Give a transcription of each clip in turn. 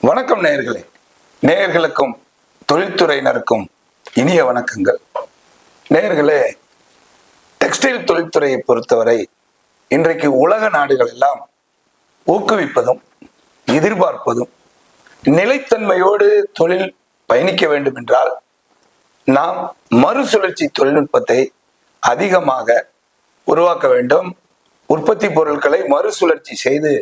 வணக்கம் நேயர்களே. நேயர்களுக்கும் தொழில்துறையினருக்கும் இனிய வணக்கங்கள். நேர்களே டெக்ஸ்டைல் தொழில்துறையை பொறுத்தவரை இன்றைக்கு உலக நாடுகள் எல்லாம் ஊக்குவிப்பதும் எதிர்பார்ப்பதும் நிலைத்தன்மையோடு தொழில் பயணிக்க வேண்டும் என்றால் நாம் மறுசுழற்சி தொழில்நுட்பத்தை அதிகமாக உருவாக்க வேண்டும். உற்பத்தி பொருட்களை மறுசுழற்சி செய்து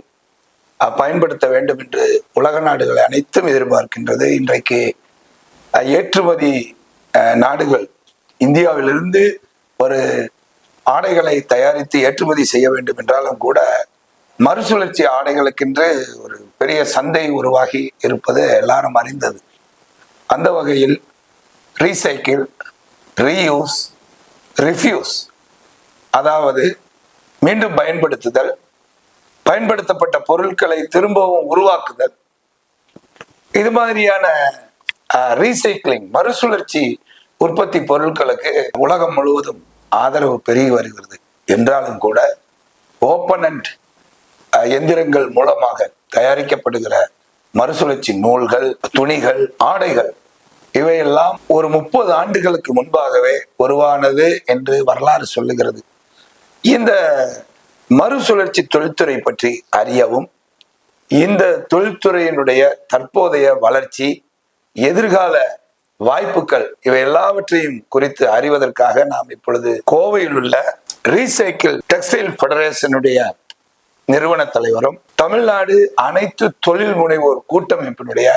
பயன்படுத்த வேண்டும் என்று உலக நாடுகள் அனைத்தும் எதிர்பார்க்கின்றது. இன்றைக்கு ஏற்றுமதி நாடுகள். இந்தியாவிலிருந்து ஒரு ஆடைகளை தயாரித்து ஏற்றுமதி செய்ய வேண்டும் என்றாலும் கூட மறுசுழற்சி ஆடைகளுக்கென்று ஒரு பெரிய சந்தை உருவாகி இருப்பது எல்லாரும் அறிந்தது. அந்த வகையில் ரீசைக்கிள் ரீயூஸ் ரிஃப்யூஸ் அதாவது மீண்டும் பயன்படுத்துதல் பயன்படுத்தப்பட்ட பொருட்களை திரும்பவும் உருவாக்குதல் இது மாதிரியான ரீசைக்கிளிங் மறுசுழற்சி உற்பத்தி பொருட்களுக்கு உலகம் முழுவதும் ஆதரவு பெருகி வருகிறது. என்றாலும் கூட ஓப்பனண்ட் எந்திரங்கள் மூலமாக தயாரிக்கப்படுகிற மறுசுழற்சி நூல்கள் துணிகள் ஆடைகள் இவையெல்லாம் ஒரு முப்பது ஆண்டுகளுக்கு முன்பாகவே உருவானது என்று வரலாறு சொல்லுகிறது. இந்த மறுசுழற்சி தொழில்துறை பற்றி அறியவும் இந்த தொழில்துறையினுடைய தற்போதைய வளர்ச்சி எதிர்கால வாய்ப்புகள் இவை எல்லாவற்றையும் குறித்து அறிவதற்காக நாம் இப்பொழுது கோவையில் உள்ள ரீசைக்கிள் டெக்ஸ்டைல் ஃபெடரேஷனுடைய நிறுவன தலைவரும் தமிழ்நாடு அனைத்து தொழில் முனைவோர் கூட்டமைப்பினுடைய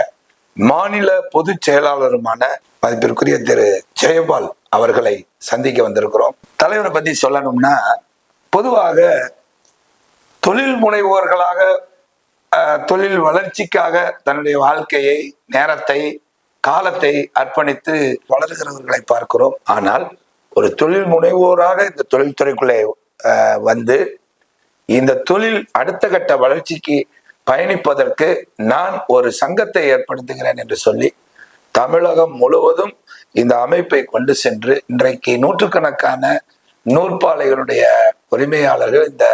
மாநில பொதுச் செயலாளருமான மதிப்பிற்குரிய திரு. ஜெயபால் அவர்களை சந்திக்க வந்திருக்கிறோம். தலைவரை பத்தி சொல்லணும்னா பொதுவாக தொழில் முனைவோர்களாக தொழில் வளர்ச்சிக்காக தன்னுடைய வாழ்க்கையை நேரத்தை காலத்தை அர்ப்பணித்து வளர்கிறவர்களை பார்க்கிறோம். ஆனால் ஒரு தொழில் முனைவோராக இந்த தொழில்துறைக்குள்ளே வந்து இந்த தொழில் அடுத்த கட்ட வளர்ச்சிக்கு பயணிப்பதற்கு நான் ஒரு சங்கத்தை ஏற்படுத்துகிறேன் என்று சொல்லி தமிழகம் முழுவதும் இந்த அமைப்பை கொண்டு சென்று இன்றைக்கு நூற்றுக்கணக்கான நூற்பாலைகளுடைய உரிமையாளர்கள் இந்த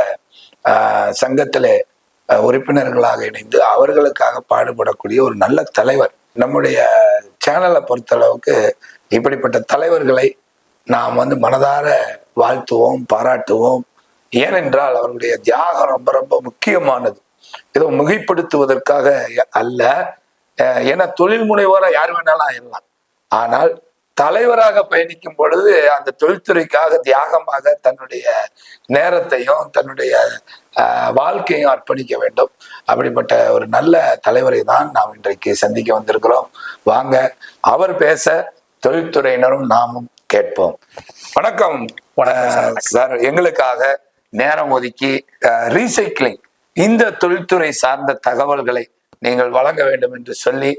சங்கத்தில் சங்கத்திலே உறுப்பினர்களாக இணைந்து அவர்களுக்காக பாடுபடக்கூடிய ஒரு நல்ல தலைவர் நம்முடைய சேனலை பொறுத்தளவுக்கு இப்படிப்பட்ட தலைவர்களை நாம் வந்து மனதார வாழ்த்துவோம் பாராட்டுவோம். ஏனென்றால் அவர்களுடைய தியாகம் ரொம்ப ரொம்ப முக்கியமானது. ஏதோ மிகைப்படுத்துவதற்காக அல்ல. அஹ் ஏன்னா தொழில் முனைவோரா யார் வேணாலும் ஆயிடலாம் ஆனால் தலைவராக பயணிக்கும் பொழுது அந்த தொழில்துறைக்காக தியாகமாக தன்னுடைய நேரத்தையும் தன்னுடைய அஹ், வாழ்க்கையும் அர்ப்பணிக்க வேண்டும். அப்படிப்பட்ட ஒரு நல்ல தலைவரை தான் நாம் இன்றைக்கு சந்திக்க வந்திருக்கிறோம். வாங்க அவர் பேச தொழில்துறையினரும் நாமும் கேட்போம். வணக்கம். சார். எங்களுக்காக நேரம் ஒதுக்கி ரீசைக்கிளிங் இந்த தொழில்துறை சார்ந்த தகவல்களை நீங்கள் வழங்க வேண்டும் என்று சொல்லி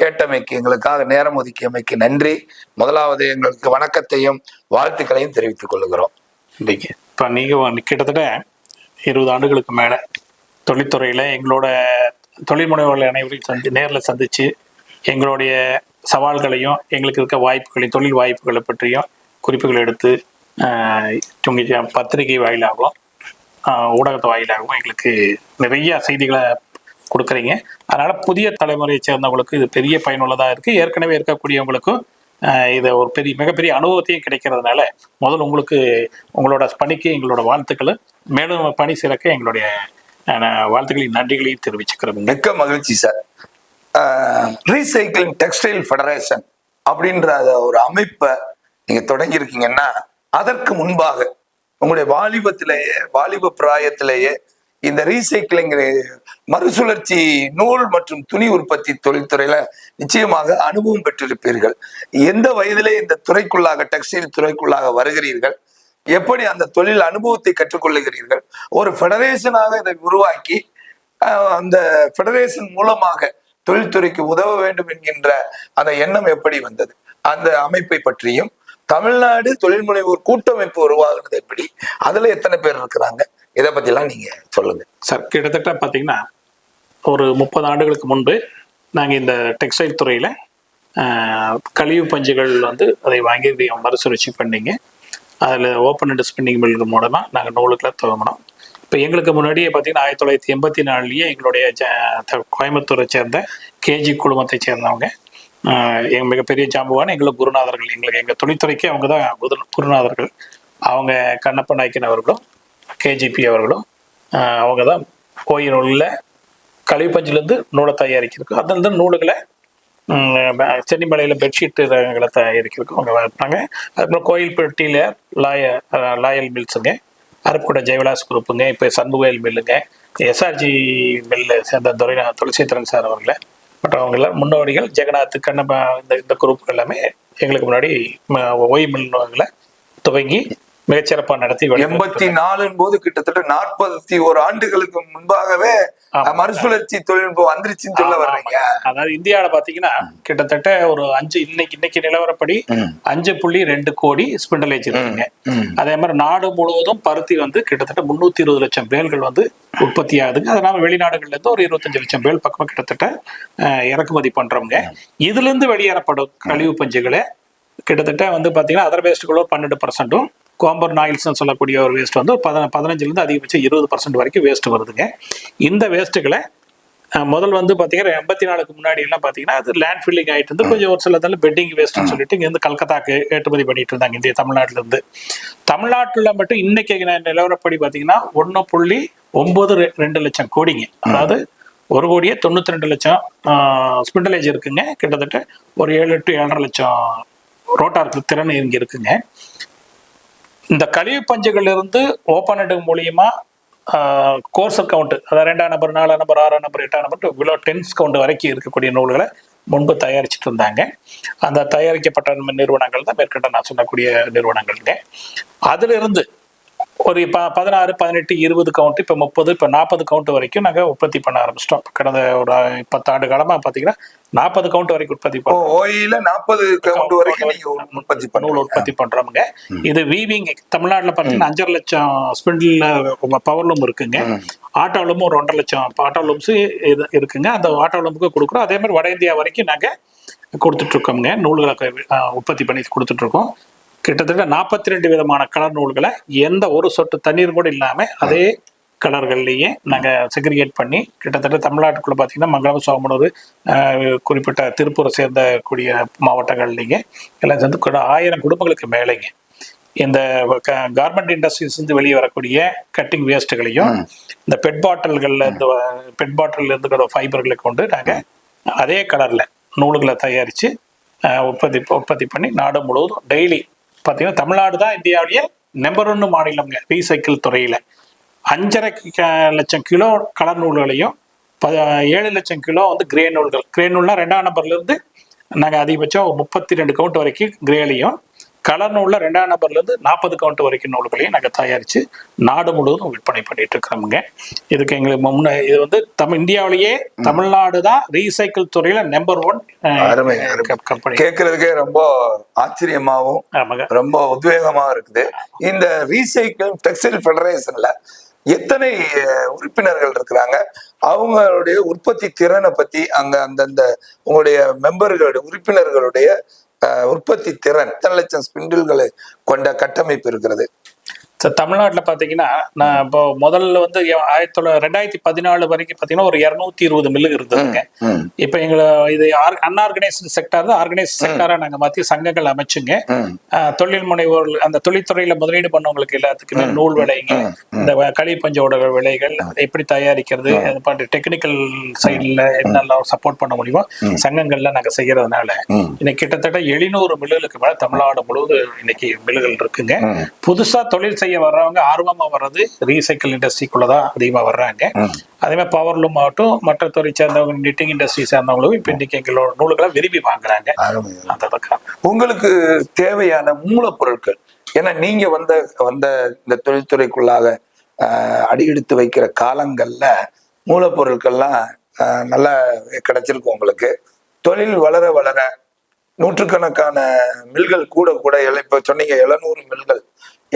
கேட்டமைக்கு எங்களுக்காக நேரம் ஒதுக்கியமைக்கு நன்றி. முதலாவது எங்களுக்கு வணக்கத்தையும் வாழ்த்துக்களையும் தெரிவித்துக் கொள்கிறோம். இப்போ நீங்கள் கிட்டத்தட்ட இருபது ஆண்டுகளுக்கு மேலே தொழில்துறையில் எங்களோட தொழில் முனைவோர்கள் அனைவரையும் சந்தி நேரில் சந்தித்து எங்களுடைய சவால்களையும் எங்களுக்கு இருக்க வாய்ப்புகளையும் தொழில் வாய்ப்புகளை பற்றியும் குறிப்புகள் எடுத்து ஆஹ், பத்திரிகை வாயிலாகவும் ஊடகத்து வாயிலாகவும் எங்களுக்கு நிறைய செய்திகளை கொடுக்குறீங்க. அதனால் புதிய தலைமுறையை சேர்ந்தவங்களுக்கு இது பெரிய பயனுள்ளதாக இருக்குது ஏற்கனவே இருக்கக்கூடியவங்களுக்கும் இதை ஒரு பெரிய மிகப்பெரிய அனுபவத்தையும் கிடைக்கிறதுனால முதல்ல உங்களுக்கு உங்களோட பணிக்கு எங்களோட வாழ்த்துக்களை மேலும் பணி சிறக்க எங்களுடைய வாழ்த்துக்களையும் நன்றிகளையும் தெரிவிச்சுக்கிறோம் மிக்க மகிழ்ச்சி சார் ரீசைக்கிளிங் டெக்ஸ்டைல் ஃபெடரேஷன் அப்படின்ற ஒரு அமைப்பை நீங்க தொடங்கியிருக்கீங்கன்னா அதற்கு முன்பாக உங்களுடைய வாலிபத்திலேயே வாலிப பிராயத்திலேயே இந்த ரீசைக்கிளிங் மறுசுழற்சி நூல் மற்றும் துணி உற்பத்தி தொழில்துறையில நிச்சயமாக அனுபவம் பெற்றிருப்பீர்கள். எந்த வயதிலே இந்த துறைக்குள்ளாக டெக்ஸ்டைல் துறைக்குள்ளாக வருகிறீர்கள்? எப்படி அந்த தொழில் அனுபவத்தை கற்றுக்கொள்ளுகிறீர்கள்? ஒரு ஃபெடரேஷனாக இதை உருவாக்கி அந்த ஃபெடரேஷன் மூலமாக தொழில்துறைக்கு உதவ வேண்டும் என்கின்ற அந்த எண்ணம் எப்படி வந்தது? அந்த அமைப்பை பற்றியும் தமிழ்நாடு தொழில் முனைவோர் கூட்டமைப்பு உருவாகுனது எப்படி? அதுல எத்தனை பேர் இருக்கிறாங்க? இதை பத்திலாம் நீங்க சொல்லுங்க. சார் கிட்டத்தட்ட பார்த்தீங்கன்னா ஒரு முப்பது ஆண்டுகளுக்கு முன்பு நாங்கள் இந்த டெக்ஸ்டைல் துறையில் கழிவு பஞ்சுகள் வந்து அதை வாங்கி மறுசுழற்சி பண்ணிங்க. அதில் ஓப்பன் அண்ட் ஸ்பின்னிங் மில் மூலமாக நாங்கள் நூலுக்கெல்லாம் துவங்கினோம் இப்போ எங்களுக்கு முன்னாடியே பார்த்தீங்கன்னா ஆயிரத்தி தொள்ளாயிரத்தி எண்பத்தி நாலுலேயே எங்களுடைய த- கோயம்புத்தூரை சேர்ந்த கேஜி குழுமத்தை சேர்ந்தவங்க எங்கள் மிகப்பெரிய ஜாம்புவான் எங்களுக்கு குருநாதர்கள் எங்களுக்கு எங்கள் தொழில்துறைக்கு அவங்க தான் குரு- குருநாதர்கள். அவங்க கண்ணப்ப நாயக்கன் அவர்களும் கேஜிபி அவர்களும் அவங்க தான் கோயில் நூலில் கழிவுப்பஞ்சிலேருந்து நூலை தயாரிக்கிறதுக்கு அதுலேருந்து நூல்களை சென்னிமலையில் பெட்ஷீட்டுகளை தயாரிக்கிறதுக்கு அவங்க இருப்பாங்க அதுக்கப்புறம் கோயில்பட்டியில் லாய லாயல் மில்ஸுங்க அருப்புக்கோட்டை ஜெயவிலாஸ் குரூப்புங்க இப்போ சண்முகவேல் மில்லுங்க எஸ்ஆர்ஜி மில்லு சேர்ந்த துரை துளசித்திரன் சார் அவர்களை. மற்றவங்கள முன்னோடிகள் ஜெகநாத் கண்ணப்பா இந்த இந்த குரூப் எல்லாமே எங்களுக்கு முன்னாடி ம- மில்லுவங்களை துவங்கி மிகச்சிறப்பாக நடத்தி எண்பத்தி நாலுன் போது கிட்டத்தட்ட நாற்பத்தி ஒரு ஆண்டுகளுக்கு முன்பாகவே. மறுசுழற்சி தொழில்நுட்பம் வந்துருச்சுன்னு சொல்ல வர்றீங்க. அதாவது இந்தியாவில பாத்தீங்கன்னா கிட்டத்தட்ட ஒரு அஞ்சு இன்னைக்கு இன்னைக்கு நிலவரப்படி. அஞ்சு புள்ளி ரெண்டு கோடி ஸ்பிண்டலேஜ் இருக்குங்க. ம். அதே மாதிரி நாடு முழுவதும் பருத்தி வந்து கிட்டத்தட்ட முன்னூத்தி இருபது லட்சம் பேல்கள் வந்து உற்பத்தி ஆகுதுங்க. அதனால வெளிநாடுகள்ல இருந்து ஒரு இருபத்தஞ்சு லட்சம் பேல் பக்கமா கிட்டத்தட்ட இறக்குமதி பண்றவங்க இதுல இருந்து வெளியேறப்படும் கழிவு பஞ்சுகளை கிட்டத்தட்ட வந்து பாத்தீங்கன்னா அதர் வேஸ்ட்டுகளோ பன்னெண்டு பர்சன்ட்டும் கோம்பர் நாயில்ஸ்னு சொல்லக்கூடிய ஒரு வேஸ்ட் வந்து ஒரு பத பதினஞ்சுலேருந்து அதிகபட்சம் இருபது பர்சன்ட் வரைக்கும் வேஸ்ட் வருதுங்க. இந்த வேஸ்ட்டுகளை முதல் வந்து பார்த்தீங்கன்னா எண்பத்தி நாலுக்கு முன்னாடி எல்லாம் அது லேண்ட் ஃபில்லிங் ஆகிட்டு இருந்து கொஞ்சம் ஒரு சில இதில் பெட்டிங் வேஸ்ட்னு சொல்லிட்டு இங்கேருந்து கல்கத்தாக்கு ஏற்றுமதி பண்ணிட்டு இருந்தாங்க இந்திய தமிழ்நாட்டிலேருந்து இருந்து. மட்டும் இன்னைக்கு நான் நிலவரப்படி பார்த்தீங்கன்னா ஒன்று புள்ளி ஒம்பது ரெ- ரெண்டு லட்சம் கோடிங்க. அதாவது ஒரு கோடியே தொண்ணூற்றி ரெண்டு லட்சம் ஸ்பிண்டலேஜ் இருக்குங்க. கிட்டத்தட்ட ஒரு ஏழு டு ஏழரை லட்சம் ரோட்டாருக்கு திறன் இங்கே இருக்குங்க. இந்த கழிவு பஞ்சுகள் இருந்து ஓப்பன் எடு மூலியமா கோர்ஸ் கவுண்ட் அதாவது ரெண்டாம் நம்பர் நாலாம் நம்பர் ஆறாம் நம்பர் எட்டாம் நம்பர் இவ்வளோ டென்ஸ் கவுண்ட் வரைக்கும் இருக்கக்கூடிய நூல்களை முன்பு தயாரிச்சுட்டு இருந்தாங்க. அந்த தயாரிக்கப்பட்ட நிறுவனங்கள் தான் மேற்கண்ட நான் சொல்லக்கூடிய நிறுவனங்கள்ங்க. அதிலிருந்து ஒரு ப பதினாறு பதினெட்டு இருபது கவுண்ட் இப்போ முப்பது இப்போ நாற்பது கவுண்ட் வரைக்கும் நாங்கள் உற்பத்தி பண்ண ஆரம்பிச்சிட்டோம். கடந்த ஒரு பத்தாண்டு காலமாக பார்த்தீங்கன்னா நாற்பது கவுண்ட் வரைக்கும் உற்பத்தி இப்போ பண்ணோம் ஓயில நாற்பது கவுண்ட் வரைக்கும் நீங்க உற்பத்தி பண்ணுவோம் உற்பத்தி பண்றோமுங்க. இது வீவிங் தமிழ்நாட்டுல பாத்தீங்கன்னா அஞ்சரை லட்சம் ஸ்பிண்டில் பவர்லூம் இருக்குங்க. ஆட்டோலூமும் ஒரு ஒன்றரை லட்சம் ஆட்டோலூம்ஸ் இது இருக்குங்க. அந்த ஆட்டோலூமுக்கு கொடுக்குறோம். அதே மாதிரி வட இந்தியா வரைக்கும் நாங்க கொடுத்துட்டு இருக்கோம்ங்க. நூல்களை உற்பத்தி பண்ணி கொடுத்துட்டு இருக்கோம். கிட்டத்தட்ட நாற்பத்தி ரெண்டு விதமான கலர் நூல்களை எந்த ஒரு சொட்டு தண்ணீர் கூட இல்லாம அதே கலர்கள்லேயே நாங்கள் செக்ரிகேட் பண்ணி கிட்டத்தட்ட தமிழ்நாட்டுக்குள்ள பார்த்தீங்கன்னா மங்களம் சோமனூர் குறிப்பிட்ட திருப்பூரை சேர்ந்த கூடிய மாவட்டங்கள்லேங்க. எல்லாம் சேர்ந்து கூட ஆயிரம் குடும்பங்களுக்கு மேலேங்க. இந்த கார்மெண்ட் இண்டஸ்ட்ரீஸ் இருந்து வெளியே வரக்கூடிய கட்டிங் வேஸ்ட்டுகளையும் இந்த பெட் பாட்டில்கள்ல இருந்து பெட் பாட்டில் இருந்து ஃபைபர்களை கொண்டு நாங்கள் அதே கலர்ல நூல்களை தயாரித்து உற்பத்தி உற்பத்தி பண்ணி நாடு முழுவதும் டெய்லி பார்த்தீங்கன்னா தமிழ்நாடு தான் இந்தியாவிலேயே நம்பர் ஒன்று மாநிலம்ங்க ரீசைக்கிள் துறையில். அஞ்சரை லட்சம் கிலோ கலர் நூல்களையும் ப ஏழு லட்சம் கிலோ வந்து கிரே நூல்கள். கிரே நூல்னா ரெண்டாம் நம்பர்ல இருந்து நாங்கள் அதிகபட்சம் முப்பத்தி ரெண்டு கவுண்ட் வரைக்கும் கிரேலையும் கலர் நூல்ல ரெண்டாம் நம்பர்ல இருந்து நாற்பது கவுண்ட் வரைக்கும் நூல்களையும் நாங்கள் தயாரித்து நாடு முழுவதும் விற்பனை பண்ணிட்டு இருக்கிறோமுங்க. இதுக்கு எங்களுக்கு முன்ன இது வந்து தமிழ் இந்தியாவிலேயே தமிழ்நாடு தான் ரீசைக்கிள் துறையில நம்பர் ஒன். கம்பெனி கேட்கறதுக்கே ரொம்ப ஆச்சரியமாவும் ஆமாங்க. ரொம்ப உத்வேகமா இருக்குது. இந்த ரீசைக்கிள் டெக்ஸ்டைல் ஃபெடரேஷன்ல எத்தனை உறுப்பினர்கள் இருக்கிறாங்க? அவங்களுடைய உற்பத்தி திறனை பத்தி அங்க அந்தந்த உங்களுடைய மெம்பர்களுடைய உறுப்பினர்களுடைய உற்பத்தி திறன் எத்தனை லட்சம் ஸ்பிண்டில்களை கொண்ட கட்டமைப்பு இருக்கிறது? சார் தமிழ்நாட்டில் பார்த்தீங்கன்னா நான் இப்போ முதல்ல வந்து ஆயிரத்தி தொள்ளாயிரத்தி ரெண்டாயிரத்தி பதினாலு வரைக்கும் பார்த்தீங்கன்னா ஒரு இரநூத்தி இருபது மில்லு இருந்ததுங்க. இப்போ எங்களை இது அன்ஆர்கனைஸ்டு செக்டார் தான். ஆர்கனைஸ்ட் செக்டாரா நாங்க மாத்தி சங்கங்கள் அமைச்சுங்க. தொழில் முனைவோர்கள் அந்த தொழில்துறையில முதலீடு பண்ணவங்களுக்கு எல்லாத்துக்குமே நூல் விலைங்க. இந்த களி பஞ்சோட விலைகள் எப்படி தயாரிக்கிறது அது பாட்டு டெக்னிக்கல் சைடில் என்னெல்லாம் சப்போர்ட் பண்ண முடியுமோ சங்கங்கள்ல நாங்க செய்யறதுனால. ம். இன்னைக்கு கிட்டத்தட்ட எழுநூறு மில்லுகளுக்கு மேல தமிழ்நாடு முழுவதும் இன்னைக்கு மில்லுகள் இருக்குங்க. ம். புதுசா தொழில் செய்ய வர்றவங்க ஆர்வமா வர்றது ரீசைக்கிள் இண்டஸ்ட்ரிக்குள்ளதான் அதிகமா வர்றாங்க. அதே மாதிரி பவர்லூம் ஆகட்டும் மற்ற துறை சேர்ந்தவங்க நிட்டிங் இண்டஸ்ட்ரி சேர்ந்தவங்களும் இப்போ இன்னைக்கு எங்களோட நூல்களை விரும்பி வாங்குறாங்க. அருமை அந்த பக்கம். உங்களுக்கு தேவையான மூலப்பொருட்கள் ஏன்னா நீங்க வந்த வந்த இந்த தொழில்துறைக்குள்ளாக ஆஹ், அடியெடுத்து வைக்கிற காலங்கள்ல மூலப்பொருட்கள்லாம் நல்லா கிடைச்சிருக்கும் உங்களுக்கு. தொழில் வளர வளர நூற்றுக்கணக்கான மில்கள் கூட கூட இப்ப சொன்னீங்க எழுநூறு மில்கள்.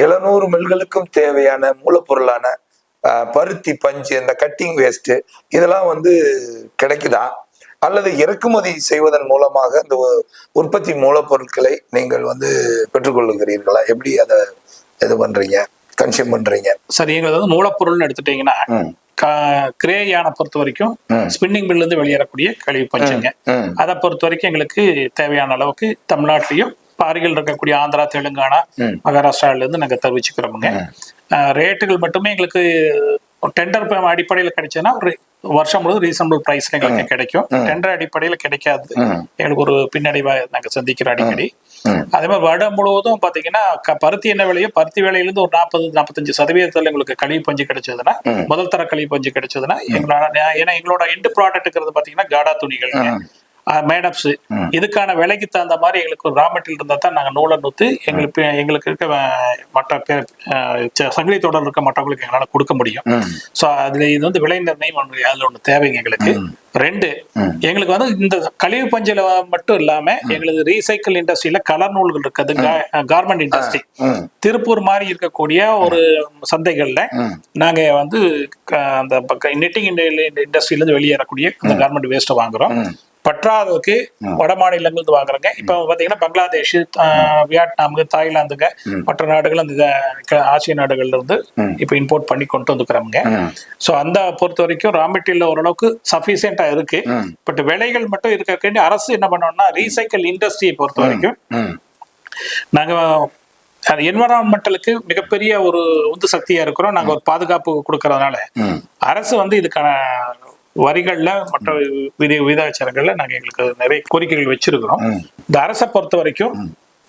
எழுநூறு மில்களுக்கும் தேவையான மூலப்பொருளான பருத்தி பஞ்சு இந்த கட்டிங் வேஸ்ட் இதெல்லாம் வந்து கிடைக்குதா? அல்லது இறக்குமதி செய்வதன் மூலமாக இந்த உற்பத்தி மூலப்பொருட்களை நீங்கள் வந்து பெற்றுக்கொள்ளுகிறீர்களா எப்படி அதை இது பண்றீங்க? கன்சியூம் பண்றீங்க? சரி எங்களுக்கு வந்து மூலப்பொருள்னு எடுத்துட்டீங்கன்னா கிரே யானை பொறுத்த வரைக்கும். ஸ்பின்னிங் மில்ல இருந்து வெளியேறக்கூடிய கழிவு பஞ்சுங்க. அதை பொறுத்த வரைக்கும் எங்களுக்கு தேவையான அளவுக்கு தமிழ்நாட்டிலையும் அருகில் இருக்கக்கூடிய ஆந்திரா தெலுங்கானா. மகாராஷ்டிரால இருந்து நாங்க தெரிவிச்சுக்கிறோமுங்க. ரேட்டுகள் மட்டுமே எங்களுக்கு டெண்டர் அடிப்படையில் கிடைச்சதுன்னா ஒரு வருஷம் முழுவதும் ரீசனபிள் பிரைஸ்ல எங்களுக்கு கிடைக்கும். டெண்டர் அடிப்படையில் கிடைக்காது. எங்களுக்கு ஒரு பின்னடைவா நாங்க சந்திக்கிறோம் அடிக்கடி. அதே மாதிரி வருடம் முழுவதும் பாத்தீங்கன்னா க- பருத்தி என்ன விலையோ பருத்தி விலையிலிருந்து ஒரு நாற்பது நாற்பத்தஞ்சு சதவீதத்தில் எங்களுக்கு கழிவு பஞ்சு கிடைச்சதுன்னா முதல் தர கழிவு பஞ்சு கிடைச்சதுன்னா எங்களோட ஏன்னா எங்களோட எண்டு ப்ராடக்ட்ங்கிறது பாத்தீங்கன்னா காடா துணிகள் மேடப்ஸ் இதுக்கான விலைக்கு தகுந்த மாதிரி எங்களுக்கு ஒரு ரா மெட்டீரியல் இருந்தால் தான் நாங்கள் நூலை நூத்து எங்களுக்கு எங்களுக்கு இருக்க மற்ற பேர் சங்கிலி தொடர் இருக்க மற்றவங்களுக்கு எங்களால் கொடுக்க முடியும். ஸோ அதுல இது வந்து விலை நிர்ணயம் ஒன்று அதுல ஒன்று தேவைங்க எங்களுக்கு. ரெண்டு எங்களுக்கு வந்து இந்த கழிவு பஞ்சில மட்டும் இல்லாம எங்களுக்கு ரீசைக்கிள் இண்டஸ்ட்ரியில கலர் நூல்கள் இருக்குது கார்மெண்ட் இண்டஸ்ட்ரி. திருப்பூர் மாதிரி இருக்கக்கூடிய ஒரு சந்தைகள்ல நாங்க வந்து அந்த நிட்டிங் இண்டஸ்ட்ரியில இருந்து வெளியேறக்கூடிய அந்த கார்மெண்ட் வேஸ்ட்டை வாங்குறோம். பற்றாததுக்கு வட மாநிலங்கள் இருந்து வாங்குறாங்க. இப்ப பாத்தீங்கன்னா பங்களாதேஷ் ஆஹ், வியட்நாம் தாய்லாந்துங்க மற்ற நாடுகள் அந்த ஆசிய நாடுகள்ல இருந்து இப்ப இம்போர்ட் பண்ணி கொண்டு வந்துக்கிறோங்க சோ அந்த பொறுத்த வரைக்கும் ரா மெட்டீரியல் ஓரளவுக்கு சஃபிசியண்டா இருக்கு. பட் விலைகள் மட்டும் இருக்க அரசு என்ன பண்ணோம்னா ரீசைக்கிள் இண்டஸ்ட்ரியை பொறுத்த வரைக்கும். நாங்க என்வரான்மெண்டலுக்கு மிகப்பெரிய ஒரு உந்து சக்தியா இருக்கிறோம். நாங்க ஒரு பாதுகாப்பு கொடுக்கறதுனால. அரசு வந்து இதுக்கான வரிகள்ல மற்ற விதி விதாச்சாரங்கள்ல நாங்க எங்களுக்கு நிறைய கோரிக்கைகள் வச்சிருக்கிறோம். இந்த அரசை பொறுத்த வரைக்கும்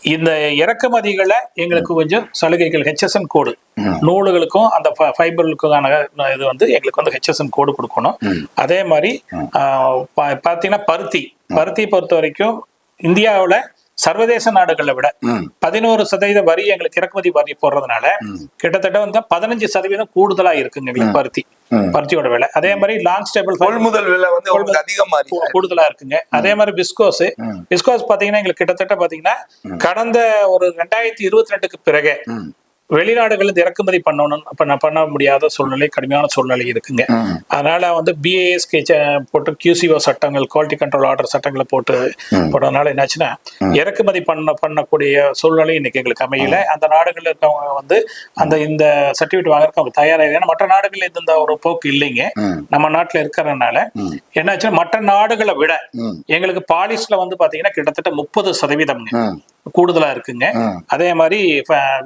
இந்த இறக்குமதிகளை எங்களுக்கு கொஞ்சம் சலுகைகள் ஹெச்எஸ்என் கோடு நூலுகளுக்கும் அந்த ஃபைபர்களுக்கான இது வந்து எங்களுக்கு வந்து ஹெச்எஸ்என் கோடு கொடுக்கணும். அதே மாதிரி ஆஹ், பா- பாத்தீங்கன்னா பருத்தி. பருத்தி பொறுத்த வரைக்கும் இந்தியாவுல சர்வதேச நாடுகளை விட. பதினோரு சதவீத வரி எங்களுக்கு இறக்குமதி வரி போடுறதுனால கிட்டத்தட்ட வந்து பதினஞ்சு சதவீதம் கூடுதலா இருக்குங்க எங்களுக்கு பருத்தி பருத்தியோட விலை. அதே மாதிரி லாங் ஸ்டேபிள் கொள்முதல் விலை வந்து அதிகமா கூடுதலா இருக்குங்க. அதே மாதிரி விஸ்கோஸ் விஸ்கோஸ் பாத்தீங்கன்னா எங்களுக்கு கிட்டத்தட்ட பாத்தீங்கன்னா கடந்த ஒரு ரெண்டாயிரத்தி இருபத்தி ரெண்டுக்கு பிறகு. வெளிநாடுகள் இருந்து இறக்குமதி பண்ணணும். பண்ண பண்ண முடியாத சூழ்நிலை கடுமையான சூழ்நிலை இருக்குங்க. அதனால வந்து பிஏஎஸ்கே போட்டு QCO சட்டங்கள் குவாலிட்டி கண்ட்ரோல் ஆர்டர் சட்டங்களை போட்டு போட்டதுனால என்னாச்சுன்னா இறக்குமதி பண்ண பண்ணக்கூடிய சூழ்நிலை இன்னைக்கு எங்களுக்கு அமையல. அந்த நாடுகள்ல இருக்கவங்க வந்து அந்த இந்த சர்டிபிகேட் வாங்குறதுக்கு அவங்க தயாரா ஏன்னா மற்ற நாடுகள்ல இது இந்த ஒரு போக்கு இல்லைங்க. நம்ம நாட்டுல இருக்கிறதுனால என்னாச்சுன்னா மற்ற நாடுகளை விட. எங்களுக்கு பாலிஸ்ல வந்து பாத்தீங்கன்னா கிட்டத்தட்ட முப்பது சதவீதம்ங்க. ம். கூடுதலா இருக்குங்க. அதே மாதிரி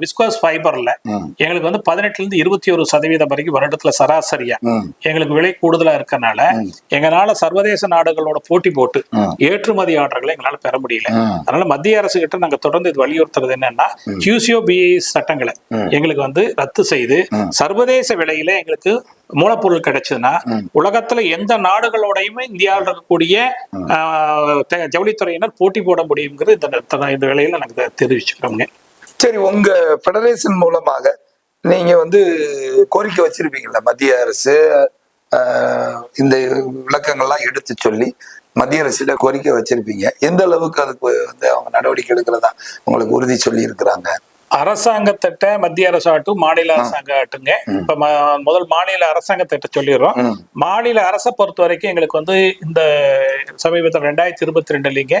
விஸ்கோஸ் ஃபைபர்ல. எங்களுக்கு வந்து பதினெட்டுல இருந்து இருபத்தி ஒரு சதவீதம் வரைக்கும் வருடத்துல சராசரியா. எங்களுக்கு விலை கூடுதலா இருக்கறனால எங்களால சர்வதேச நாடுகளோட போட்டி போட்டு ஏற்றுமதி ஆர்டர்களை எங்களால பெற முடியல. அதனால மத்திய அரசு கிட்ட நாங்க தொடர்ந்து இது வலியுறுத்துறது என்னன்னா QCO BIS சட்டங்களை எங்களுக்கு வந்து ரத்து செய்து சர்வதேச விலையில எங்களுக்கு மூலப்பொருள் கிடைச்சதுன்னா உலகத்துல எந்த நாடுகளோடையுமே இந்தியாவில் இருக்கக்கூடிய ஜவுளித்துறையினர் போட்டி போட முடியுங்கிறது இந்த இந்த- விலையில தெ- தெரிவிச்சுக்கிறோங்க. சரி உங்க ஃபெடரேஷன் மூலமாக நீங்க வந்து கோரிக்கை வச்சிருப்பீங்கல்ல மத்திய அரசு இந்த விளக்கங்கள்லாம் எடுத்து சொல்லி மத்திய அரசிட கோரிக்கை வச்சிருப்பீங்க. எந்த அளவுக்கு அதுக்கு வந்து அவங்க நடவடிக்கை எடுக்கிறதா உங்களுக்கு உறுதி சொல்லி இருக்கிறாங்க அரசாங்கத்திட்ட மத்திய அரசாகட்டும் மாநில அரசாங்கம் ஆகட்டுங்க. இப்ப முதல் மாநில அரசாங்கத்திட்ட சொல்லிடுறோம். மாநில அரசை பொறுத்த வரைக்கும் எங்களுக்கு வந்து இந்த சமீபத்தில் ரெண்டாயிரத்தி இருபத்தி ரெண்டுலீங்க.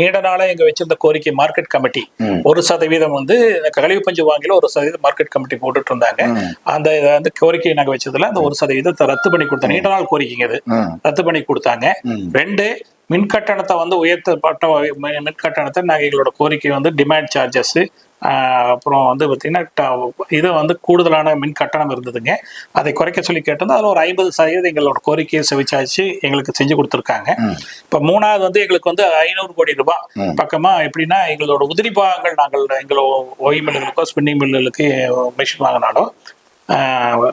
நீண்ட நாளா எங்க வச்சிருந்த கோரிக்கை மார்க்கெட் கமிட்டி. ஒரு சதவீதம் வந்து கழிவு பஞ்சு வாங்கில ஒரு சதவீதம் மார்க்கெட் கமிட்டி போட்டுட்டு இருந்தாங்க. அந்த இதை வந்து கோரிக்கையை நாங்க வச்சதுல அந்த ஒரு சதவீதத்தை ரத்து பண்ணி கொடுத்தோம். நீண்ட நாள் கோரிக்கைங்க அது. ரத்து பண்ணி கொடுத்தாங்க. ரெண்டு மின் கட்டணத்தை வந்து உயர்த்தப்பட்ட மின் கட்டணத்தை நாங்கள் எங்களோட கோரிக்கை வந்து டிமாண்ட் சார்ஜஸ் அப்புறம் வந்து பார்த்தீங்கன்னா இது வந்து கூடுதலான மின் கட்டணம் இருந்ததுங்க. அதை குறைக்க சொல்லி கேட்டிருந்தோம் அதில் ஒரு ஐம்பது சதவீதம் எங்களோட கோரிக்கையை செவிச்சாச்சு எங்களுக்கு செஞ்சு கொடுத்துருக்காங்க. இப்போ மூணாவது வந்து எங்களுக்கு வந்து ஐநூறு கோடி ரூபாய். பக்கமா எப்படின்னா எங்களோட உதிரி பாகங்கள் நாங்கள் எங்களோட ஓய் மில்லுகளுக்கோ ஸ்பின்னிங் மில்லுகளுக்கு மிஷின் வாங்கினாலும்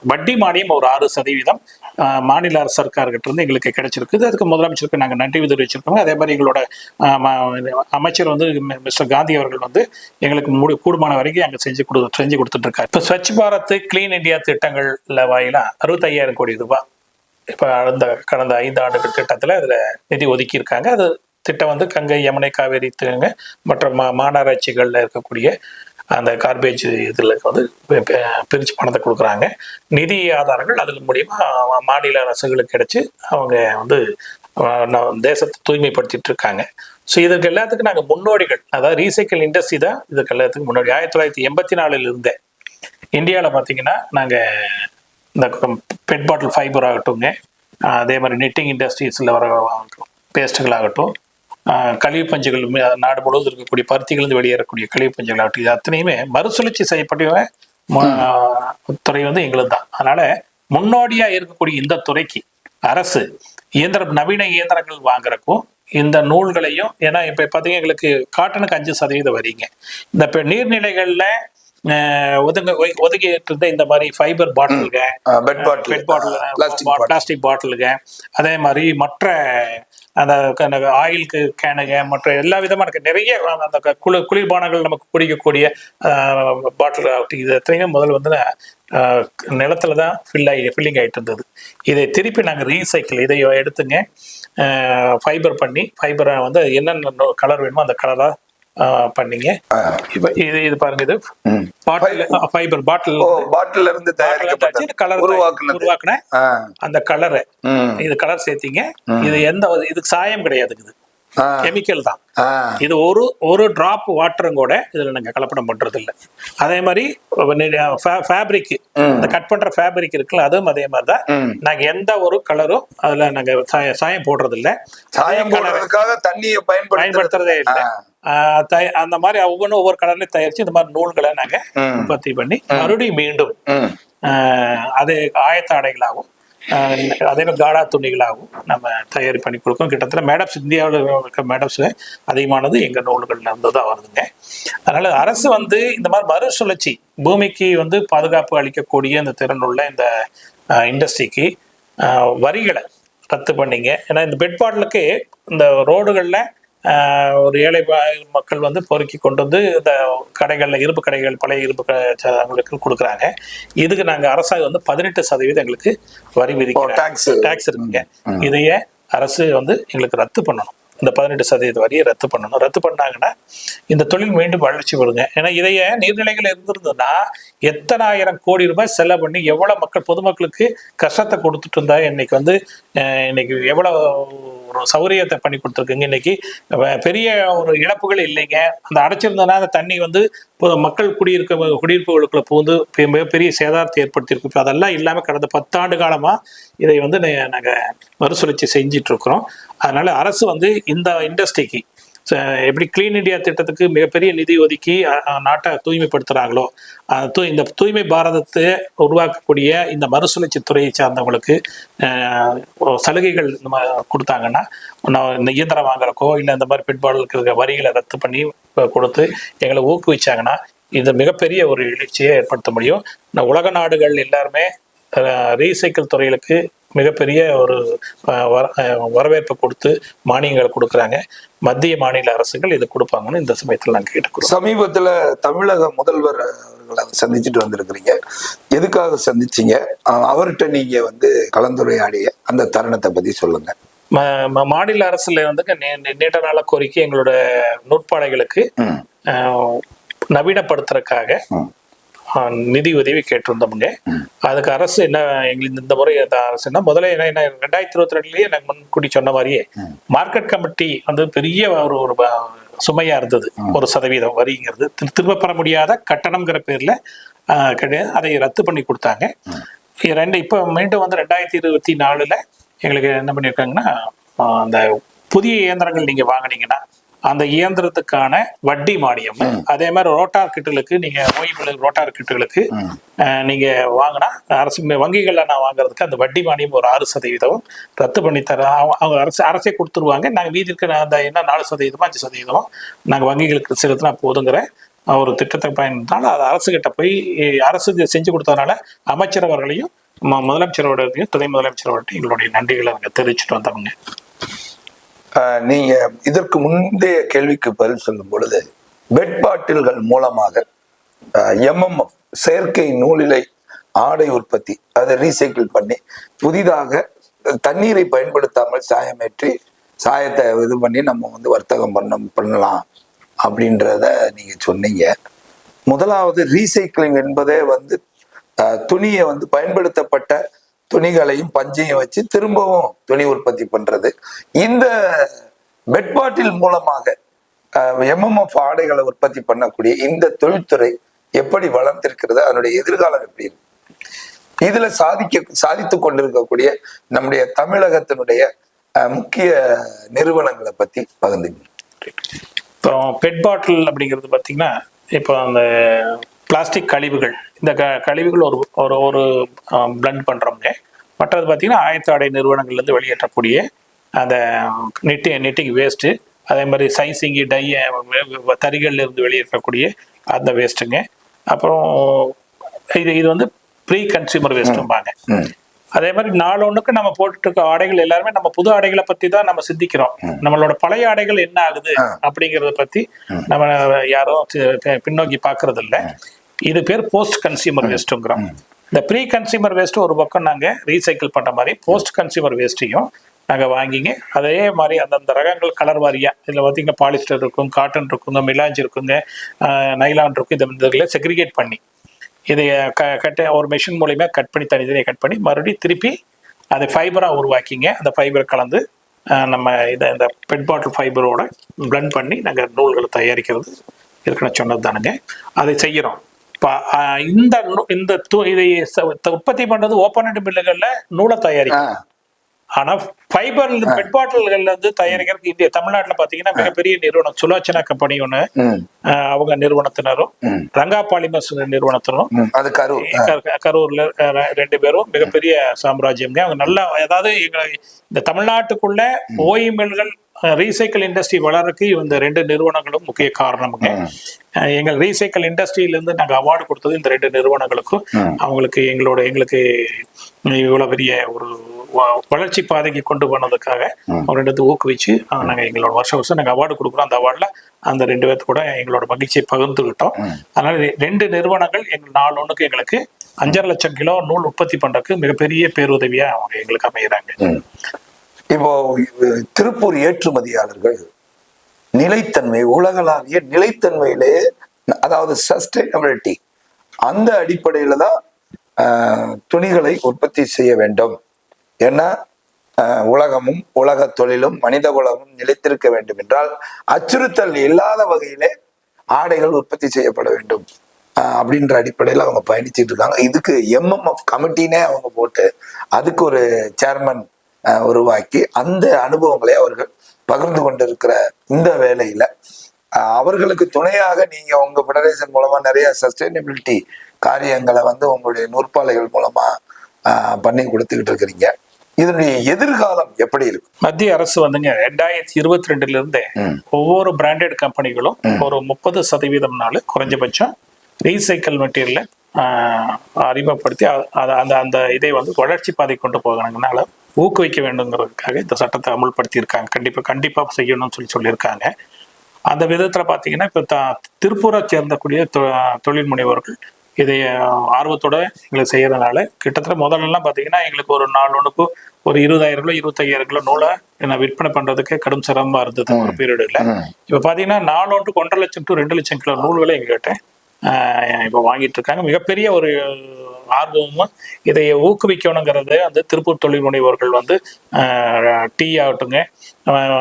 வட்டி மானியம் ஒரு ஆறு சதவீதம் மாநில அரசு சர்க்கார்கிட்ட இருந்து எங்களுக்கு கிடைச்சிருக்குது. அதுக்கு முதலமைச்சருக்கு நாங்கள் நன்றி தெரிவிச்சிருக்கோம் அதே மாதிரி எங்களோட அமைச்சர் வந்து மிஸ்டர் காந்தி அவர்கள் வந்து எங்களுக்கு முடி கூடுமான வரைக்கும் அங்கே செஞ்சு கொடு செஞ்சு கொடுத்துட்டு இருக்காரு இப்போ ஸ்வச் பாரத் கிளீன் இந்தியா திட்டங்கள்ல வாயிலா அறுபத்தையாயிரம் கோடி ரூபாய் இப்போ அந்த கடந்த ஐந்து ஆண்டுகள் திட்டத்தில் அதில் நிதி ஒதுக்கியிருக்காங்க. அது திட்டம் வந்து கங்கை யமுனை காவேரி திட்டங்க மற்ற மா மாநகராட்சிகளில் இருக்கக்கூடிய அந்த கார்பேஜ் இதில் வந்து பிரித்து பணத்தை கொடுக்குறாங்க. நிதி ஆதாரங்கள் அதுக்கு மூலியமாக மாநில அரசுகளுக்கு கிடைச்சி அவங்க வந்து தேசத்தை தூய்மைப்படுத்திட்டு இருக்காங்க. ஸோ இதுக்கு எல்லாத்துக்கும் நாங்கள் முன்னோடிகள். அதாவது ரீசைக்கிள் இண்டஸ்ட்ரி தான் இதுக்கு எல்லாத்துக்கும் முன்னோடி. ஆயிரத்தி தொள்ளாயிரத்தி எண்பத்தி நாலில் இருந்தே. இந்தியாவில் பார்த்தீங்கன்னா நாங்கள் இந்த பெட் பாட்டில் ஃபைபர் ஆகட்டும்ங்க. அதே மாதிரி நெட்டிங் இண்டஸ்ட்ரீஸில் வர பேஸ்ட்டுகள் ஆகட்டும். கழிவு பஞ்சுகள் நாடு முழுவதும் இருக்கக்கூடிய பருத்திகளிலிருந்து வெளியேறக்கூடிய கழிவு பஞ்சுகள் ஆகட்டும் இது அத்தனையுமே மறுசுழற்சி செய்யப்பட்ட துறை வந்து எங்களுது தான். அதனால முன்னோடியா இருக்கக்கூடிய இந்த துறைக்கு அரசு இயந்திர நவீன இயந்திரங்கள் வாங்குறக்கும் இந்த நூல்களையும் ஏன்னா இப்ப பாத்தீங்கன்னா எங்களுக்கு காட்டனுக்கு அஞ்சு சதவீதம் வரீங்க. இந்த இப்ப நீர்நிலைகள்ல ஒதுங்க ஒதுக்கிட்டு இருந்த இந்த மாதிரி fibre பாட்டில்க PET bottle PET bottle plastic பாட்டிலுங்க அதே மாதிரி மற்ற அந்த ஆயிலுக்கு கேனுங்க மற்ற எல்லா விதமான இருக்கு. நிறைய அந்த குளி குளிர்பானங்கள் நமக்கு குடிக்கக்கூடிய பாட்டில் இது எத்தனையும் முதல்ல வந்து நிலத்துல தான் ஃபில் ஆகி ஃபில்லிங் ஆகிட்டு இருந்தது இதை திருப்பி நாங்கள் ரீசைக்கிள் இதை எடுத்துங்க ஃபைபர் பண்ணி ஃபைபரை வந்து என்னென்ன கலர் வேணுமோ அந்த கலராக பண்ணிங்க. இப்போ இது இது பாருங்க இது. பாட்டில் ஃபைபர். பாட்டில் பாட்டில் இருந்து தயாரிக்கப்பட்ட கலர் உருவாக்குன அந்த கலரை இது கலர் சேர்த்தீங்க. இது எந்த இதுக்கு சாயம் கிடையாது இது. கெமிக்கல் தான். இது ஒரு ஒரு டிராப் வாட்டரும் கூட இதுல நாங்க கலப்படம் பண்றது இல்ல அதே மாதிரி ஃபேப்ரிக் அந்த கட் பண்ற ஃபேப்ரிக் இருக்குல்ல அதுவும் அதே மாதிரி தான். நாங்க எந்த ஒரு கலரும் அதுல நாங்க சாய- சாயம் போடுறது இல்ல சாயம் போடுறதுக்காக தண்ணியை பயன்படுத்துறது. இல்லை. அந்த மாதிரி ஒவ்வொன்றும் ஒவ்வொரு கலர்லயும் தயாரிச்சு இந்த மாதிரி நூல்களை நாங்க. உற்பத்தி பண்ணி மறுபடியும் மீண்டும் அது ஆயத்த ஆடைகளாகவும் அதே மாதிரி காடா துணிகளாகவும் நம்ம தயாரி பண்ணி கொடுக்கோம் கிட்டத்தட்ட மேடப்ஸ் இந்தியாவில் இருக்க மேடப்ஸ் அதிகமானது எங்க நூல்கள்ல இருந்து தான் வருதுங்க. அதனால அரசு வந்து இந்த மாதிரி மறுசுழற்சி பூமிக்கு வந்து பாதுகாப்பு அளிக்கக்கூடிய இந்த திறன் உள்ள இந்த இண்டஸ்ட்ரிக்கு வரிகளை ரத்து பண்ணீங்க. ஏன்னா இந்த பெட் பாட்டிலுக்கு இந்த ரோடுகள்ல ஒரு ஏழை மக்கள் வந்து பொறுக்கி கொண்டு வந்து இந்த கடைகள்ல இரும்பு கடைகள் பழைய ச- அவங்களுக்கு கொடுக்குறாங்க. இதுக்கு நாங்க அரசாங்கம் வந்து பதினெட்டு சதவீதம் எங்களுக்கு வரி விதிக்கிறோம் டாக்ஸ் டாக்ஸ் இருக்குங்க. இதையே அரசு வந்து எங்களுக்கு ரத்து பண்ணணும். இந்த பதினெட்டு சதவீத வரியை ரத்து பண்ணணும். ரத்து பண்ணாங்கன்னா இந்த தொழில் மீண்டும் வளர்ச்சி வருங்க ஏன்னா இதையே நீர்நிலைகள் இருந்திருந்ததுன்னா எத்தனாயிரம் கோடி ரூபாய் செலவு பண்ணி எவ்வளவு மக்கள் பொதுமக்களுக்கு கஷ்டத்தை கொடுத்துட்டு இருந்தா இன்னைக்கு வந்து இன்னைக்கு எவ்வளவு ஒரு சௌரியத்தை பண்ணி கொடுத்துருக்குங்க. இன்னைக்கு பெரிய ஒரு இழப்புகள் இல்லைங்க. அந்த அடைச்சிருந்தனா அந்த தண்ணி வந்து மக்கள் குடியிருக்க குடியிருப்புகளுக்குள்ள புகுந்து மிகப்பெரிய சேதாரத்தை ஏற்படுத்தியிருக்கு. இப்போ அதெல்லாம் இல்லாமல் கடந்த பத்தாண்டு காலமாக இதை வந்து நாங்கள் மறுசுழற்சி செஞ்சிட்டு இருக்கிறோம். அதனால அரசு வந்து இந்த இண்டஸ்ட்ரிக்கு எப்படி கிளீன் இந்தியா திட்டத்துக்கு மிகப்பெரிய நிதி ஒதுக்கி நாட்டை தூய்மைப்படுத்துகிறாங்களோ தூ- இந்த தூய்மை பாரதத்தை உருவாக்கக்கூடிய இந்த மறுசுழற்சி துறையை சார்ந்தவங்களுக்கு சலுகைகள் நம்ம கொடுத்தாங்கன்னா நான் இந்த இயந்திரம் வாங்குறக்கோ இல்லை இந்த மாதிரி பெட்பாடலுக்கு இருக்கிற வரிகளை ரத்து பண்ணி கொடுத்து எங்களை ஊக்குவிச்சாங்கன்னா இது மிகப்பெரிய ஒரு எழுச்சியை ஏற்படுத்த முடியும். இந்த உலக நாடுகள் எல்லாருமே ரீசைக்கிள் துறைகளுக்கு மிகப்பெரிய ஒரு வரவேற்பை கொடுத்து மானியங்களை கொடுக்குறாங்க. மத்திய மாநில அரசுகள் இது கொடுப்பாங்கன்னு இந்த சமயத்தில் நாங்கள் கேட்டுக்கிறோம். சமீபத்துல தமிழக முதல்வர் அவர்களை சந்திச்சுட்டு வந்திருக்கிறீங்க. எதுக்காக சந்திச்சீங்க? அவர்கிட்ட நீங்க வந்து கலந்துரையாடிய அந்த தருணத்தை பத்தி சொல்லுங்க. ம- ம- மாநில அரசுல வந்து நீண்ட நாள கோரிக்கை எங்களோட நூற்பாலைகளுக்கு நவீனப்படுத்துறதுக்காக நிதி உதவி கேட்டிருந்தோமுங்க அதுக்கு அரசு என்ன எங்களுக்கு இந்த முறை அந்த அரசு என்ன முதல்ல என்ன என்ன ரெண்டாயிரத்தி இருபத்தி ரெண்டுலயே நாங்கள் முன்கூட்டி சொன்ன மாதிரியே மார்க்கெட் கமிட்டி வந்து பெரிய ஒரு ஒரு சுமையா இருந்தது. ஒரு சதவீதம் வரிங்கிறது. திரு- திரும்ப பெற முடியாத கட்டணம்ங்கிற பேர்ல கிடையாது. அதை ரத்து பண்ணி கொடுத்தாங்க. ரெண்டு இப்போ மீண்டும் வந்து ரெண்டாயிரத்தி இருபத்தி நாலுல எங்களுக்கு என்ன பண்ணியிருக்காங்கன்னா அந்த புதிய இயந்திரங்கள் நீங்கள் வாங்குனீங்கன்னா அந்த இயந்திரத்துக்கான வட்டி மானியம். அதே மாதிரி ரோட்டார் கிட்டுகளுக்கு நீங்க ஓய்வு ரோட்டார் கிட்டுகளுக்கு நீங்க வாங்கினா அரசு வங்கிகள்ல நான் வாங்குறதுக்கு அந்த வட்டி மானியம் ஒரு ஆறு சதவீதம் ரத்து பண்ணி தர அவங்க அவங்க அரசு அரசே கொடுத்துருவாங்க. நாங்க மீதி இருக்கிற அந்த என்ன நாலு சதவீதமோ அஞ்சு சதவீதமோ நாங்க வங்கிகளுக்கு செலுத்தினா போதுங்கிற ஒரு திட்டத்தை பயன்படுத்தினால அது அரசுகிட்ட போய் அரசு செஞ்சு கொடுத்ததுனால அமைச்சர் அவர்களையும் முதலமைச்சரோடையும் துணை முதலமைச்சரோட எங்களுடைய நன்றிகளை நாங்கள் தெரிவிச்சுட்டு வந்தவங்க நீங்க இதற்கு முந்தைய கேள்விக்கு பதில் சொல்லும் பொழுது பெட் பாட்டில்கள் மூலமாக எம்எம்எஃப் செயற்கை நூலிலை ஆடை உற்பத்தி அதை ரீசைக்கிள் பண்ணி புதிதாக தண்ணீரை பயன்படுத்தாமல் சாயமேற்றி சாயத்தை இது பண்ணி நம்ம வந்து வர்த்தகம் பண்ண பண்ணலாம் அப்படின்றத நீங்க சொன்னீங்க. முதலாவது ரீசைக்கிளிங் என்பதே வந்து துணியை வந்து பயன்படுத்தப்பட்ட துணிகளையும் பஞ்சையும் வச்சு திரும்பவும் துணி உற்பத்தி பண்றது. இந்த பெட் பாட்டில் மூலமாக எம்எம்எஃப் ஆடைகளை உற்பத்தி பண்ணக்கூடிய இந்த தொழில்துறை எப்படி வளர்ந்திருக்கிறது அதனுடைய எதிர்காலம் எப்படி இருக்கு? இதுல சாதிக்க சாதித்து கொண்டிருக்கக்கூடிய நம்முடைய தமிழகத்தினுடைய அஹ், முக்கிய நிறுவனங்களை பத்தி பகிர்ந்துங்க இப்போ பெட் பாட்டில் அப்படிங்கிறது பார்த்தீங்கன்னா இப்போ அந்த பிளாஸ்டிக் கழிவுகள். இந்த க கழிவுகள் ஒரு ஒரு ஒரு பிளண்ட் பண்ணுறோங்க மற்றது பார்த்தீங்கன்னா ஆயத்த ஆடை நிறுவனங்கள்லேருந்து வெளியேற்றக்கூடிய அந்த நெட்டி நெட்டிங் வேஸ்ட்டு அதே மாதிரி சைசிங்கி டை தறிகள்ல இருந்து வெளியேற்றக்கூடிய அந்த வேஸ்ட்டுங்க அப்புறம் இது இது வந்து ப்ரீ கன்சியூமர் வேஸ்ட்டும்பாங்க. அதே மாதிரி நாளொன்றுக்கு நம்ம போட்டுட்டு இருக்க ஆடைகள் எல்லாருமே நம்ம புது ஆடைகளை பத்தி தான் நம்ம சிந்திக்கிறோம். நம்மளோட பழைய ஆடைகள் என்ன ஆகுது அப்படிங்கறத பத்தி நம்ம யாரும் பின்னோக்கி பாக்குறது இல்ல இது பேர் போஸ்ட் கன்சியூமர் வேஸ்ட்டுங்கிறோம் இந்த ப்ரீ கன்சியூமர் வேஸ்ட் ஒரு பக்கம் நாங்க ரீசைக்கிள் பண்ற மாதிரி போஸ்ட் கன்சியூமர் வேஸ்ட்டையும் நாங்க வாங்கிங்க. அதே மாதிரி அந்தந்த ரகங்கள் கலர் வாரியா இதுல பாத்தீங்கன்னா பாலிஸ்டர் இருக்கும் காட்டன் இருக்குங்க மிலாஞ்ச் இருக்குங்க நைலான் இருக்கும் இந்த இதில் செக்ரிகேட் பண்ணி இதை க கட்ட ஒரு மெஷின் மூலியமா கட் பண்ணி தனித்தனியாக கட் பண்ணி மறுபடியும் திருப்பி அதை ஃபைபராக உருவாக்கிங்க. அந்த ஃபைபர் கலந்து நம்ம இதை இந்த பெட் பாட்டில் ஃபைபரோட பிளண்ட் பண்ணி நாங்கள் நூல்களை தயாரிக்கிறது ஏற்கனவே சொன்னது தானுங்க அதை செய்கிறோம் இந்த இந்த இதை உற்பத்தி பண்ணுறது ஓப்பன் மில்லுகளில் நூலை தயாரிக்கும். ஆனா ஃபைபர் பெட் பாட்டில்கள்ல இருந்து தயாரிக்கிறதுக்கு இந்திய தமிழ்நாட்டுல பாத்தீங்கன்னா மிகப்பெரிய நிறுவனம் சுலோச்சனா கம்பெனி ஒண்ணு. அவங்க நிறுவனத்தினரும் ரங்கா பாலிமர்ஸ் நிறுவனத்தினரும். அது கரூர். கரூர்ல ரெண்டு பேரும் மிகப்பெரிய சாம்ராஜ்யம்ங்க அவங்க நல்ல அதாவது எங்க இந்த தமிழ்நாட்டுக்குள்ள ஓய்மெல்கள் ரீசைக்கிள் இண்டஸ்ட்ரி வளர்றதுக்கு இந்த ரெண்டு நிறுவனங்களும் முக்கிய காரணமுங்க. எங்கள் ரீசைக்கிள் இண்டஸ்ட்ரியில இருந்து நாங்க அவார்டு கொடுத்தது இந்த ரெண்டு நிறுவனங்களுக்கும். அவங்களுக்கு எங்களோட எங்களுக்கு இவ்வளவு பெரிய ஒரு வளர்ச்சி பாதைக்கு கொண்டு போனதுக்காக அவங்க ரெண்டு ஊக்குவிச்சு அஹ், நாங்க எங்களோட வருஷம் வருஷம் நாங்க அவார்டு கொடுக்குறோம். அந்த அவார்ட்ல அந்த ரெண்டு பேர்த்து கூட எங்களோட மகிழ்ச்சியை பகிர்ந்துகிட்டோம். அதனால ரெண்டு நிறுவனங்கள் எங்கள் நாலு ஒண்ணுக்கு எங்களுக்கு அஞ்சரை லட்சம் கிலோ நூல் உற்பத்தி பண்றதுக்கு மிகப்பெரிய பேருதவியா அவங்க எங்களுக்கு அமைகிறாங்க. இப்போ திருப்பூர் ஏற்றுமதியாளர்கள் நிலைத்தன்மை உலகளாவிய நிலைத்தன்மையிலே அதாவது சஸ்டைனபிலிட்டி அந்த அடிப்படையில தான் துணிகளை உற்பத்தி செய்ய வேண்டும். ஏன்னா உலகமும் உலக தொழிலும் மனித குலமும் நிலைத்திருக்க வேண்டும் என்றால் அச்சுறுத்தல் இல்லாத வகையிலே ஆடைகள் உற்பத்தி செய்யப்பட வேண்டும். அப்படின்ற அடிப்படையில் அவங்க பயணிச்சுட்டு இருக்காங்க. இதுக்கு எம்எம்எஃப் கமிட்டினே அவங்க போட்டு அதுக்கு ஒரு சேர்மன் உருவாக்கி அந்த அனுபவங்களை அவர்கள் பகிர்ந்து கொண்டிருக்கிற இந்த வேலையில அவர்களுக்கு துணையாக நீங்க உங்க ஃபெடரேஷன் மூலமா நிறைய சஸ்டைனபிலிட்டி காரியங்களை வந்து உங்களுடைய நூற்பாலைகள் மூலமா பண்ணி கொடுத்துக்கிட்டு இருக்கிறீங்க. இதனுடைய எதிர்காலம் எப்படி இருக்கும் மத்திய அரசு வந்துங்க ரெண்டாயிரத்தி இருபத்தி ரெண்டுல இருந்தே. ஒவ்வொரு பிராண்டட் கம்பெனிகளும் ஒரு முப்பது சதவீதம்னால குறைஞ்சபட்சம் ரீசைக்கிள் மெட்டீரியலை அறிமுகப்படுத்தி அந்த அந்த இதை வந்து வளர்ச்சி பாதை கொண்டு போகணுங்கனால ஊக்குவிக்க வேண்டுங்கிறதுக்காக இந்த சட்டத்தை அமுல்படுத்தி இருக்காங்க கண்டிப்பா கண்டிப்பா செய்யணும்னு சொல்லி சொல்லியிருக்காங்க. அந்த விதத்துல பாத்தீங்கன்னா இப்ப த- திருப்பூரை சேர்ந்தக்கூடிய தொழில் முனைவோர்கள் இதை ஆர்வத்தோட எங்களுக்கு செய்யறதுனால கிட்டத்தட்ட முதல்ல எல்லாம் பாத்தீங்கன்னா எங்களுக்கு ஒரு நாலு ஒண்ணுக்கு ஒரு இருபதாயிரம் கிலோ இருபத்தையாயிரம் கிலோ நூலை நான் விற்பனை பண்றதுக்கு கடும் சிரமமா இருந்தது ஒரு பீரியட்ல. இப்ப பாத்தீங்கன்னா நாலு ஒன்றுக்கு ஒன்றரை லட்சம் டு ரெண்டு லட்சம் கிலோ நூல்களை எங்ககிட்ட ஆஹ், இப்ப வாங்கிட்டு இருக்காங்க. மிகப்பெரிய ஒரு ஆர்வமும் இதை ஊக்குவிக்கணுங்கிறது அந்த திருப்பூர் தொழில் முனைவோர்கள் வந்து டீ ஆகட்டுங்க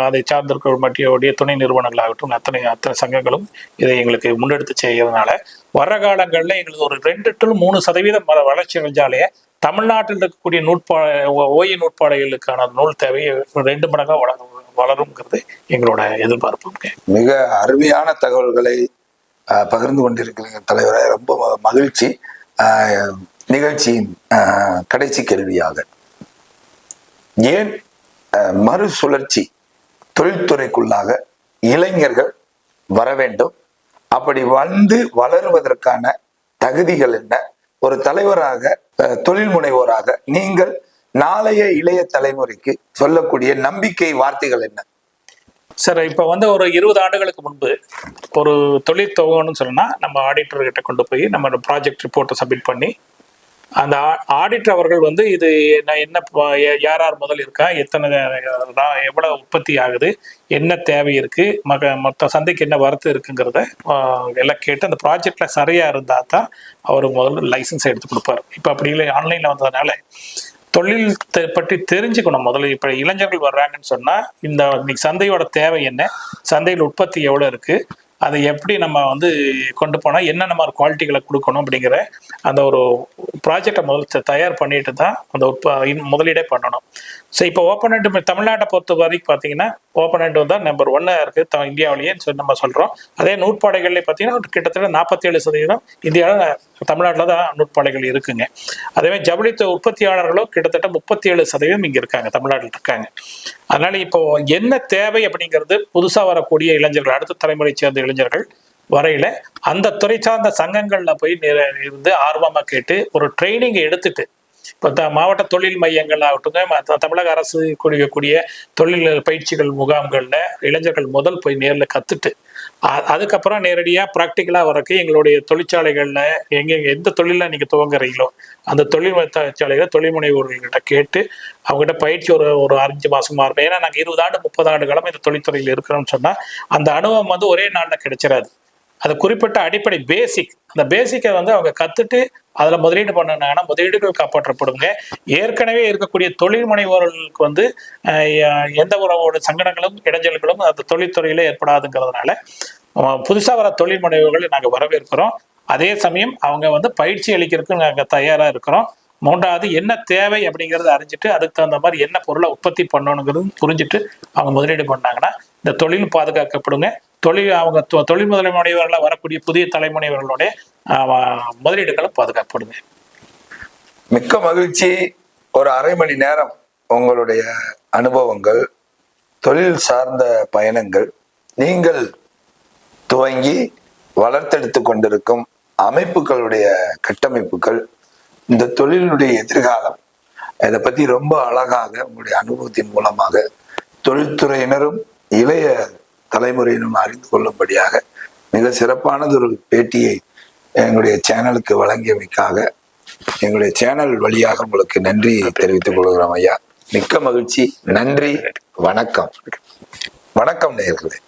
அதை சார்ந்திருக்கிற மட்டியோடைய துணை நிறுவனங்கள் ஆகட்டும் அத்தனை அத்தனை சங்கங்களும் இதை எங்களுக்கு முன்னெடுத்து செய்யறதுனால வர்ற காலங்களில் எங்களுக்கு ஒரு ரெண்டு டு மூணு சதவீதம் வளர்ச்சி அடைஞ்சாலே தமிழ்நாட்டில் இருக்கக்கூடிய நூற்பா ஓய்ய நூற்பாடைகளுக்கான நூல் தேவையை ரெண்டு மடங்காக வளரும் வளருங்கிறது எங்களோட எதிர்பார்ப்புங்க. மிக அருமையான தகவல்களை பகிர்ந்து கொண்டிருக்கிறீங்க தலைவரை. ரொம்ப மகிழ்ச்சி. நிகழ்ச்சியின் ஆஹ், கடைசி கேள்வியாக. ஏன் மறுசுழற்சி தொழில்துறைக்குள்ளாக இளைஞர்கள் வர வேண்டும்? அப்படி வந்து வளருவதற்கான தகுதிகள் என்ன? ஒரு தலைவராக தொழில் முனைவோராக நீங்கள் நாளைய இளைய தலைமுறைக்கு சொல்லக்கூடிய நம்பிக்கை வார்த்தைகள் என்ன? சார் இப்போ வந்து ஒரு இருபது ஆண்டுகளுக்கு முன்பு ஒரு தொழில் துவங்கணும்னு சொன்னா நம்ம ஆடிட்டர்கிட்ட கொண்டு போய் நம்ம ப்ராஜெக்ட் ரிப்போர்ட்டை சப்மிட் பண்ணி அந்த ஆடிட்டர் அவர்கள் வந்து இது என்ன என்ன யார் யார் முதல் இருக்கா? எத்தனை எவ்வளவு உற்பத்தி ஆகுது? என்ன தேவை இருக்கு? மக மொத்த சந்தைக்கு என்ன வரத்து இருக்குங்கிறத எல்லாம் கேட்டு அந்த ப்ராஜெக்ட்ல சரியா இருந்தா தான் அவர் முதல்ல லைசன்ஸ் எடுத்து கொடுப்பாரு. இப்போ அப்படி இல்லை ஆன்லைன்ல வந்ததுனால தொழில் பற்றி தெரிஞ்சுக்கணும் முதல்ல. இப்போ இளைஞர்கள் வர்றாங்கன்னு சொன்னால் இந்த இன்னைக்கு சந்தையோட தேவை என்ன? சந்தையில் உற்பத்தி எவ்வளோ இருக்குது அதை எப்படி நம்ம வந்து கொண்டு போனால் என்னென்ன மாதிரி குவாலிட்டிகளை கொடுக்கணும் அப்படிங்கிற அந்த ஒரு ப்ராஜெக்டை முதல் தயார் பண்ணிட்டு தான் அந்த இன் முதலீடே பண்ணணும். ஸோ இப்போ ஓப்பன் ஹெட் தமிழ்நாட்டை பொறுத்த வரைக்கும் பார்த்தீங்கன்னா ஓப்பன் ஹெட் தான் நம்பர் ஒன்னாக இருக்குது த இந்தியாவிலேயே சொல்லி நம்ம சொல்கிறோம் அதே நூற்பாடைகள்லேயே பார்த்தீங்கன்னா கிட்டத்தட்ட நாற்பத்தேழு சதவீதம் இந்தியாவில் தமிழ்நாட்டில் தான் நூற்பாடைகள் இருக்குங்க. அதேமாதிரி ஜவுளித்த உற்பத்தியாளர்களும் கிட்டத்தட்ட முப்பத்தி ஏழு சதவீதம் இங்கே இருக்காங்க தமிழ்நாட்டில் இருக்காங்க. அதனால இப்போ என்ன தேவை அப்படிங்கிறது புதுசாக வரக்கூடிய இளைஞர்கள் அடுத்த தலைமுறை சேர்ந்த இளைஞர்கள் வரையில அந்த துறை சார்ந்த சங்கங்கள்ல போய் இருந்து ஆர்வமா கேட்டு ஒரு ட்ரைனிங் எடுத்துட்டு இப்போ த மாவட்ட தொழில் மையங்கள் ஆகட்டும் தமிழக அரசு கொடுக்கக்கூடிய தொழில் பயிற்சிகள் முகாம்களில் இளைஞர்கள் முதல் போய் நேரில் கற்றுட்டு அதுக்கப்புறம் நேரடியாக ப்ராக்டிக்கலாக வரக்கு எங்களுடைய தொழிற்சாலைகளில் எங்கெங்க எந்த தொழிலில் நீங்கள் துவங்குறீங்களோ அந்த தொழில் தொழிற்சாலையில் தொழில் முனைவோர்கள்கிட்ட கேட்டு அவங்ககிட்ட பயிற்சி ஒரு ஒரு அஞ்சு மாதமாக இருக்கும். ஏன்னா நாங்கள் இருபது ஆண்டு முப்பது ஆண்டு காலம் இந்த தொழில்துறையில் இருக்கிறோம்னு சொன்னால் அந்த அனுபவம் வந்து ஒரே நாளில் கிடைச்சிடாது அது குறிப்பிட்ட அடிப்படை பேசிக் அந்த பேசிக்கை வந்து அவங்க கத்துட்டு அதுல முதலீடு பண்ணாங்கன்னா முதலீடுகள் காப்பாற்றப்படுங்க. ஏற்கனவே இருக்கக்கூடிய தொழில் முனைவோர்களுக்கு வந்து எந்த உறவோட சங்கடங்களும் இடைஞ்சல்களும் அந்த தொழில்துறையில ஏற்படாதுங்கிறதுனால புதுசாக புதுசா வர தொழில் முனைவோர்களை நாங்க வரவேற்கிறோம். அதே சமயம் அவங்க வந்து பயிற்சி அளிக்கிறதுக்கு நாங்க தயாரா இருக்கிறோம். மூன்றாவது என்ன தேவை அப்படிங்கறத அறிஞ்சிட்டு அதுக்கு தகுந்த மாதிரி என்ன பொருளை உற்பத்தி பண்ணணுங்கிறது புரிஞ்சுட்டு அவங்க முதலீடு பண்ணாங்கன்னா இந்த தொழில் பாதுகாக்கப்படுங்க. தொழில் அவங்க தொ- தொழில் முதலீடுடையவர்களாக வரக்கூடிய புதிய தலைமுனைவர்களுடைய முதலீடுகளை பாதுகாக்கப்படுங்க மிக்க மகிழ்ச்சி. ஒரு அரை மணி நேரம் உங்களுடைய அனுபவங்கள் தொழில் சார்ந்த பயணங்கள் நீங்கள் துவங்கி வளர்த்தெடுத்து கொண்டிருக்கும் அமைப்புகளுடைய கட்டமைப்புகள் இந்த தொழிலுடைய எதிர்காலம் இதை பத்தி ரொம்ப அழகாக உங்களுடைய அனுபவத்தின் மூலமாக தொழில்துறையினரும் இளைய தலைமுறையினும் அறிந்து கொள்ளும்படியாக மிக சிறப்பானது ஒரு பேட்டியை எங்களுடைய சேனலுக்கு வழங்கியமைக்காக எங்களுடைய சேனல் வழியாக உங்களுக்கு நன்றி தெரிவித்துக் கொள்கிறோம் ஐயா. மிக்க மகிழ்ச்சி. நன்றி. வணக்கம். வணக்கம் நேயர்களே.